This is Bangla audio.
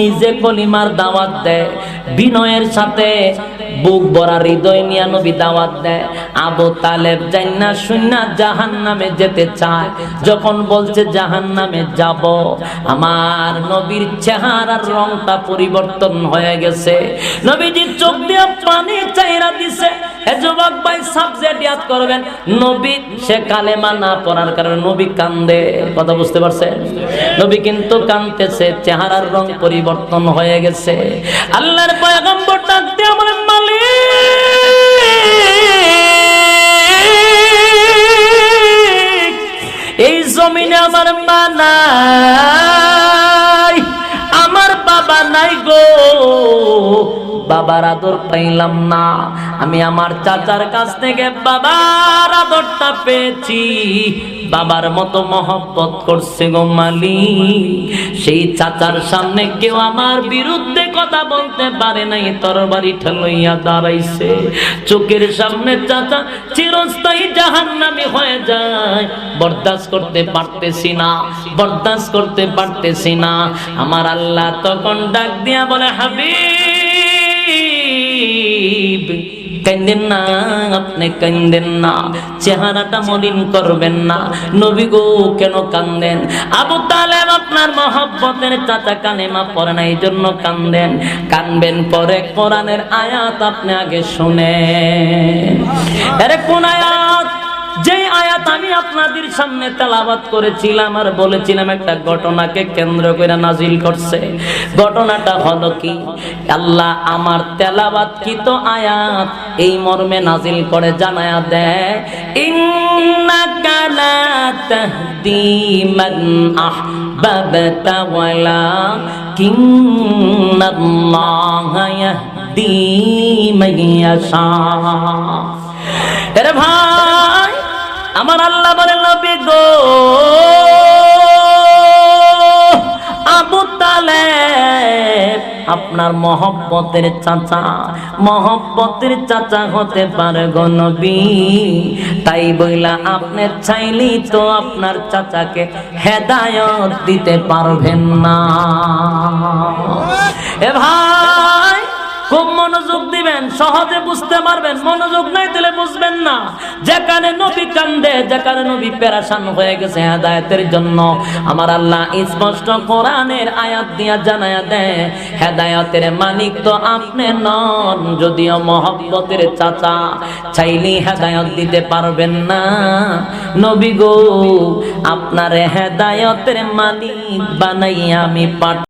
নিজে কলিমার দাওয়াত দেয়, বিনয়ের সাথে বুক ভরা হৃদয় নিয়ে নবী দাওয়াত দেয়। আবু তালেব জাহান নামে যেতে চায়, যখন বলছে জাহান নামে যাব। আমার নবীর চেহারার রংটা পরিবর্তন হয়ে গেছে। নবীজি চোখ দিয়ে পানি চাইরা দিছে। এ যুবক ভাই সাবজেক্ট ইয়াদ করবেন। নবী, সে কালেমা না পড়ার কারণে নবী কান্দে। কথা বুঝতে পারছেন? নবী কিন্তু কান্দতেছে চেহারার রং পরিবর্তন হয়ে গেছে। আল্লাহর পয়গম্বর ডাক দিয়ে বলেন, মালিক, এই জমিনে আমার মা বাবার আদর পাইলাম না। আমি আমার চাচার কাছ থেকে বাবার আদরটা পেয়েছি। বাবার মতো মহব্বত করছে গো মালি সেই চাচার সামনে কেউ আমার বিরুদ্ধে কথা বলতে পারে নাই তরবারি ঠেলইয়া দাঁড়াইছে। চোখের সামনে চাচা চিরস্থায়ী জাহান্নামী হয়ে যায়। বরদাস্ত করতে পারতেছি না, বরদাস্ত করতে পারতেছি না। আমার আল্লাহ তখন ডাক দিয়া বলে, হাবিব কান্দেন না আপনি কান্দেন না চেহারাটা মলিন করবেন না। নবী গো, কেন কান্দেন? আবু তালেব আপনার মহব্বতের চাচা কালেমা পরে না এই জন্য কান্দেন। কানবেন পরে কোরআনের আয়াত আপনি আগে শুনে আরে কোন আয়াত? আমি আপনাদের সামনে তেলাবাত করেছিলাম আর বলেছিলাম একটা ঘটনাকে কেন্দ্র করে নাজিল করছে। ঘটনাটা হলো কি? আল্লাহ আমার তেলাবাত কি তো আয়াত এই মর্মে নাজিল করে, জানায়া দেয়, ইন্নাকা লা ভাই! আমার আল্লাহ বলে, নবী গো আপনার মহব্বতের চাচা মহব্বতের চাচা হতে পারে গো নবী। তাই বইলা, আপনার চাইলেই তো আপনার চাচাকে হেদায়ত দিতে পারবেন না। এ ভাই! মনোযোগ দিবেন, সহজে বুঝতে পারবেন, মনোযোগ নাই দিলে বুঝবেন না। যেখানে নবী কান্দে, যেখানে নবী পেরাশান হয়ে গেছে হেদায়েতের জন্য। আমার আল্লাহ স্পষ্ট কোরআনের আয়াত দিয়া জানায়া দেয় হেদায়েতের মালিক তো আপনি নন, যদিও মহব্বতের চাচা চাইলেই হেদায়ত দিতে পারবেন না। নবী গো, আপনার হেদায়তের মালিক বানাই আমি পাঠ